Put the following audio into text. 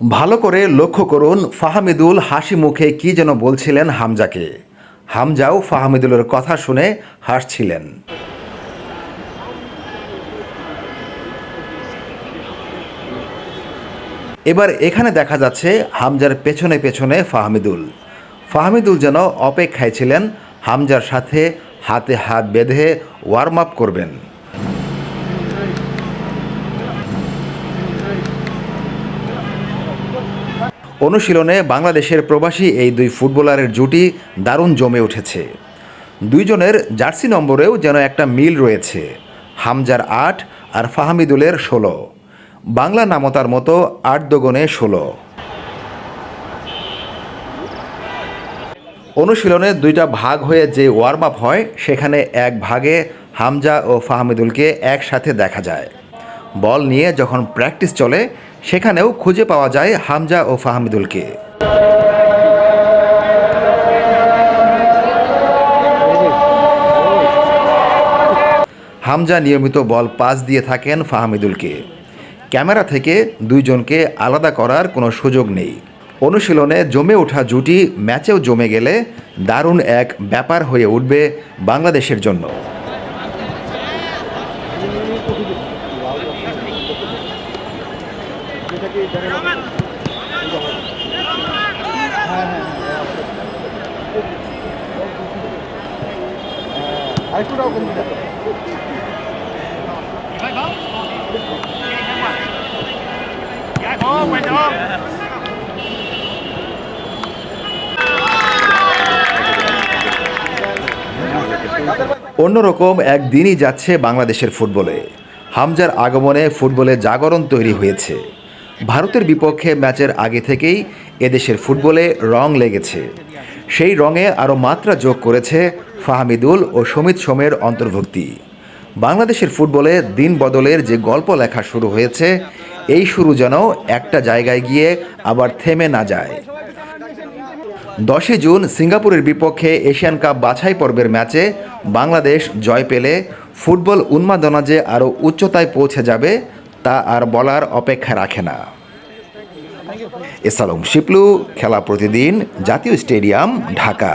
ভালো করে লক্ষ্য করুন ফাহামিদুল হাসি মুখে কি যেন বলছিলেন হামজাকে। হামজাও ফাহামিদুলের কথা শুনে হাসছিলেন। এবার এখানে দেখা যাচ্ছে হামজার পেছনে পেছনে ফাহমিদুল। ফাহমিদুল যেন অপেক্ষায় ছিলেন, হামজার সাথে হাতে হাত বেঁধে ওয়ার্ম আপ করবেন। অনুশীলনে বাংলাদেশের প্রবাসী এই দুই ফুটবলারের জুটি দারুণ জমে উঠেছে। দুইজনের জার্সি নম্বরেও যেন একটা মিল রয়েছে, হামজার আট আর ফাহামিদুলের ষোলো। বাংলা নামতার মতো আট দোগনে ষোলো। অনুশীলনে দুইটা ভাগ হয়ে যে ওয়ার্ম আপ হয়, সেখানে এক ভাগে হামজা ও ফাহমিদুলকে একসাথে দেখা যায়। বল নিয়ে যখন প্র্যাকটিস চলে, সেখানেও খুঁজে পাওয়া যায় হামজা ও ফাহমিদুলকে। হামজা নিয়মিত বল পাস দিয়ে থাকেন ফাহমিদুলকে। ক্যামেরা থেকে দুইজনকে আলাদা করার কোনো সুযোগ নেই। অনুশীলনে জমে ওঠা জুটি ম্যাচেও জমে গেলে দারুণ এক ব্যাপার হয়ে উঠবে বাংলাদেশের জন্য। আরেকটু রকম অন্যরকম এক দিনই যাচ্ছে বাংলাদেশের ফুটবলে। হামজার আগমনে ফুটবলে জাগরণ তৈরি হয়েছে। ভারতের বিপক্ষে ম্যাচের আগে থেকেই এদেশের ফুটবলে রং লেগেছে। সেই রঙে আরও মাত্রা যোগ করেছে ফাহমিদুল ও সমিত সোমের অন্তর্ভুক্তি। বাংলাদেশের ফুটবলে দিন বদলের যে গল্প লেখা শুরু হয়েছে, এই শুরু যেন একটা জায়গায় গিয়ে আবার থেমে না যায়। দশই জুন সিঙ্গাপুরের বিপক্ষে এশিয়ান কাপ বাছাই পর্বের ম্যাচে বাংলাদেশ জয় পেলে ফুটবল উন্মাদনা যে আরও উচ্চতায় পৌঁছে যাবে তা আর বলার অপেক্ষা রাখে না। এসালম শিপলু খেলা প্রতিদিন জাতীয় স্টেডিয়াম ঢাকা।